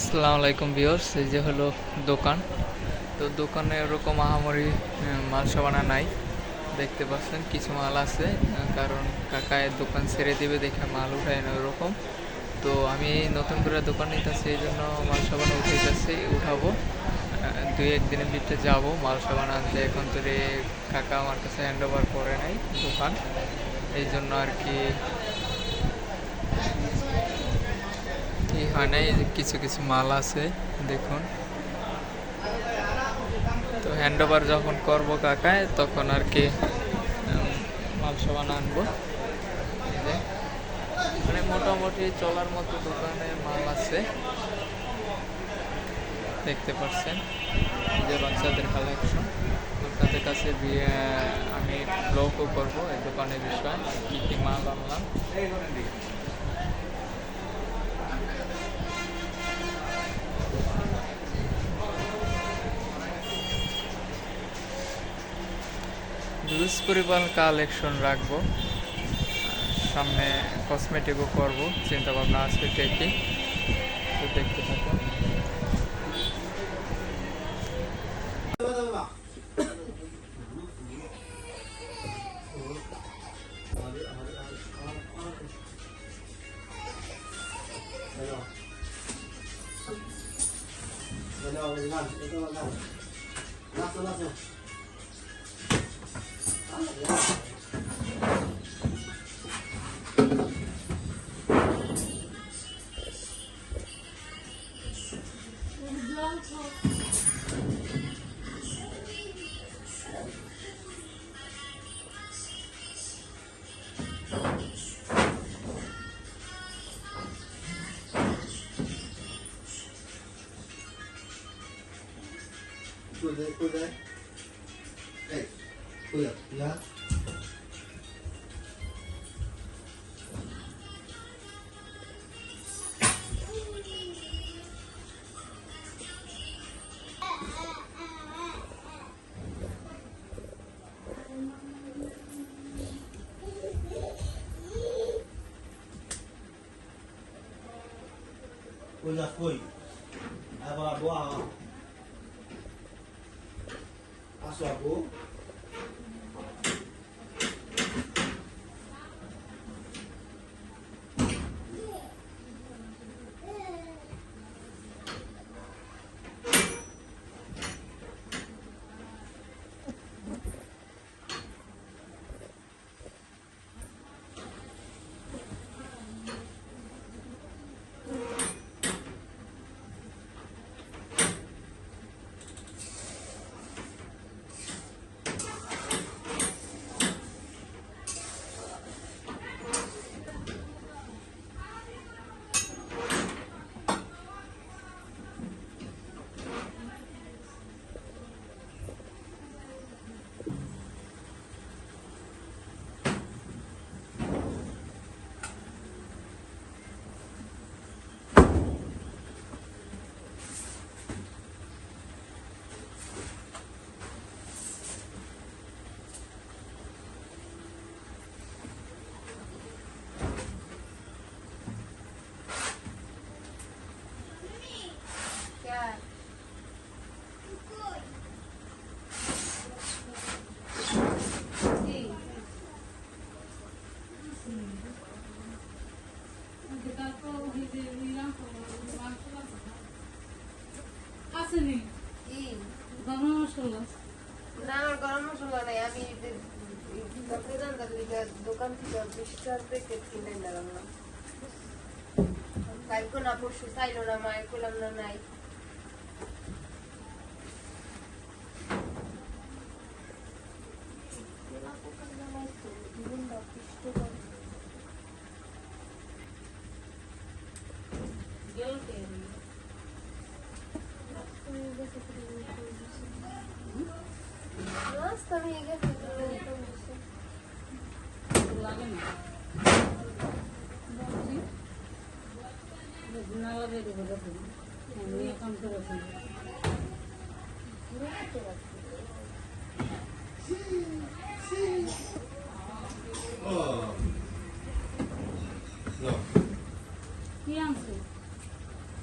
আসসালামু আলাইকুম ভিউয়ার্স এই যে হলো দোকান। তো দোকানে ওরকম আহামরি আহ, মাল সাবানা নাই। দেখতে পাচ্ছেন কিছু মাল আছে কারণ কাকায় দোকান ছেড়ে দেবে দেখে মাল উঠায় না ওরকম। তো আমি নতুন করে দোকান নিতেছি এই জন্য মাল সাবান উঠাইতেছি উঠাবো। আহ, দুই একদিনের ভিতরে যাব মাল সাবান আনতে। এখন তো রে কাকা আমার কাছে হ্যান্ড ওভার করে নাই দোকান। এই জন্য আর কি কি হয় নাই কিছু কিছু মাল আছে, দেখুন। তো হ্যান্ড ওভার যখন করব কাকায়, তখন আর কি মাল সাবান আনব। মানে মোটামুটি চলার মতো দোকানে মাল আছে। দেখতে পাচ্ছেন যে বাচ্চাদের কালেকশন আপনাদের কাছে আমি ব্লগও করব এই দোকানের বিষয়ে কী কী মাল আনলাম। ইউজ পরিমাণ কালেকশন রাখব। সামনে কসমেটিকও করব। চিন্তা ভাবনা আছে ঠিকই। তো দেখতে থাকুন। Good day, good day. Ya. Já foi. Aí vai lá, boa aula. Passou a boca. আসেনি না আমার গরম নাই। আমি দোকান থেকে বিশ টাকার কিনে নিলাম না কালকে না, পরশু চাইলো না, মায়ের করলাম না নাই। বলছি না লাগে দেবো দেখুন আমি এখন করেছি Oh. No. কি আনছে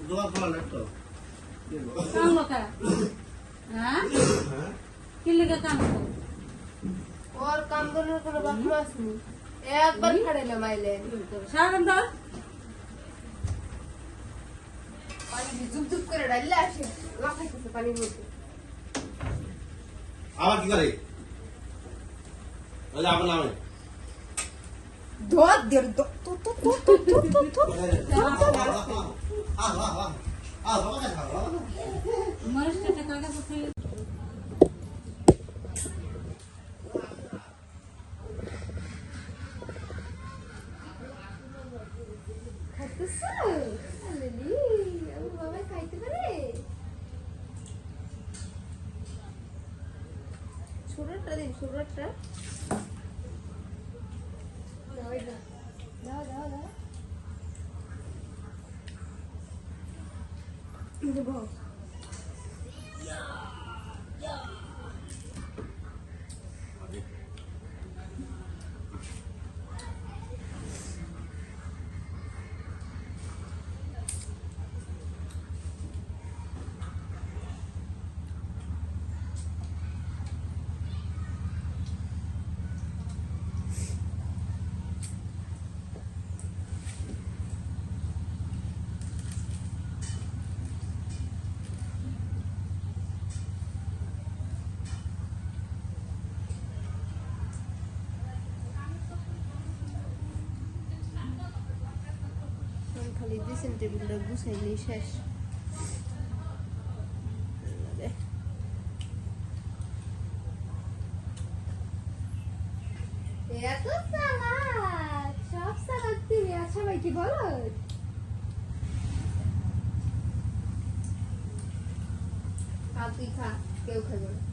দোকান জুপ করে ডাইলে আসে লাফাইতেছে পানির মধ্যে আবার কি করে ওই যে নামে ধোয়াত দিয়ে তো তো তো তো তো তো তো মরিচটা টাকা কোথায় খাইতেছ দেবো আমি খালি ড্রেসিং টেবিলটা গুছাইলেই শেষ। এত সালাদ সব সালাদ তুমি আর সবাই কি বলো? খা খা কেউ খাবে না।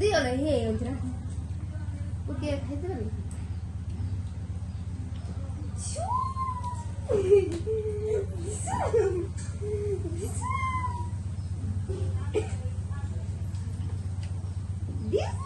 Dile, reentra. Porque é ali. Deus!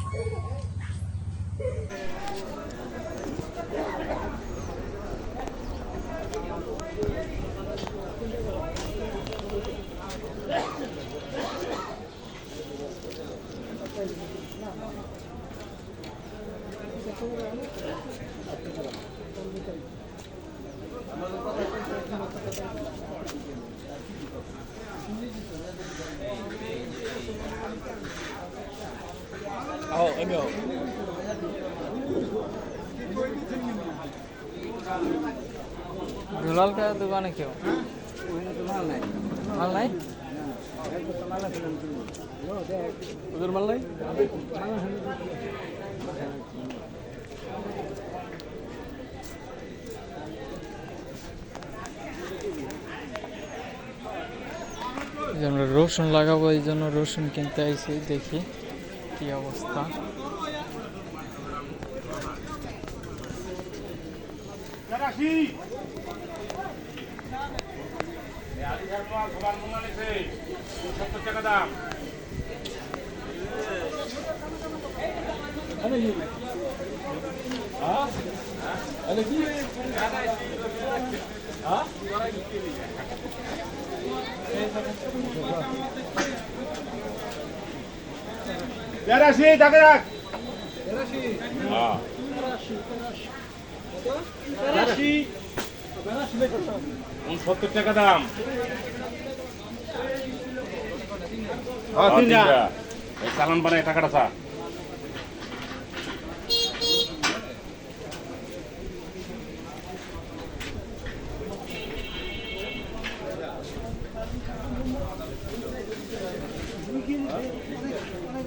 পারি দুলাল কা দোকানে কেউ মাল নাই? ওদের মাল নাই? আমরা রসুন লাগাবো এই জন্য রসুন কিনতে আইছি দেখি। কি অবস্থা? দাম তেরাশি টাকা রাখ। উনসত্তর টাকা দাম। চালান বানায় টাকাটা চা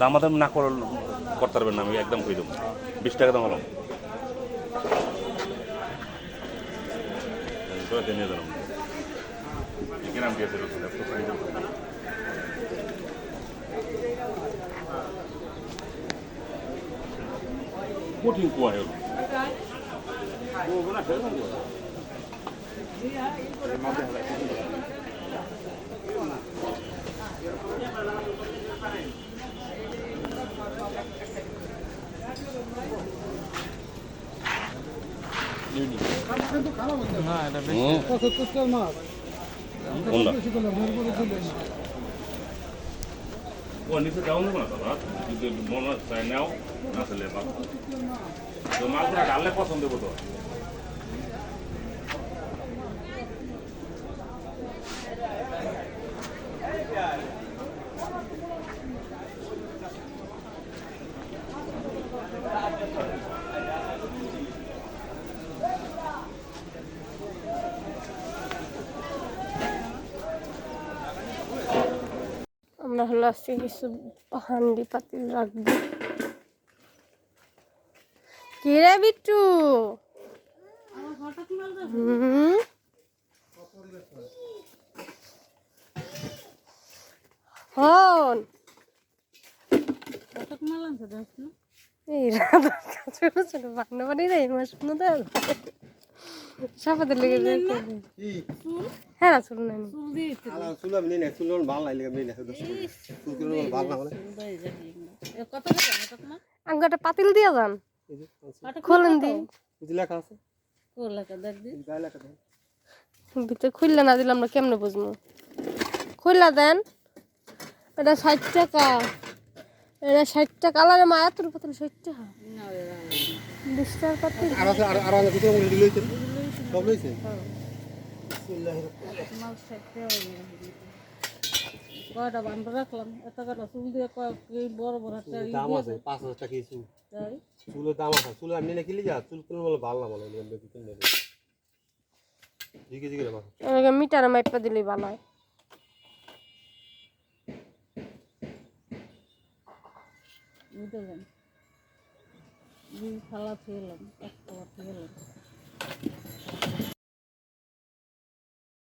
দামাদাম না কর করতে পারবেন না, আমি একদম কই দেবো। বিশ টাকা দাম হলাম। নিয়ে হলো কুয়াগুলো ফেলবেন কোথায়? না এটা বেশি কোনটা ও নিচে যাও না দাদা যদি মনে চাই নাও না চলে বা তো পছন্দ দেবো আজকে কিছু হান্ডি পাতিল রাখব। কি রে বিট্টু? এই রাধা ছোট ছোট বান্না বানি রে মাস শুনো সাপাতে লেগে হ্যাঁ না শুনুন নাই চুল আমি নেই চুল ভালো লাগে নেই না চুল করে ভালো না মানে কত টাকা হঠাৎ মাল আঙ্গাটা পাতিল দিয়া যান খোলেন দি। লেখা আছে ভিতরে খুললে না দিলে আমরা কেমনে বুঝব? খুললা দেন। এটা ষাট টাকা। এটা ষাট টাকা। আলাদা মা এত পাতিল ষাট টাকা। টাকা পাতিল আর আছে আর আর আছে কিছু লইছেন সব লইছেন মাল কয়টা বান্ধ রাখলাম? এত কটা চুল দিয়ে এই বড় বড় একটা দাম আছে পাঁচ হাজার টাকা চুল। চুলের দাম আছে চুল আমি না যা চুল করে বলে ভালো না মানে কিনলে জিগে জিগে মাথা এটাকে মাইপা দিলেই ভালো হয়। বুঝতে ডিম ফালা ফেলাম এক খাওয়া ফেলাম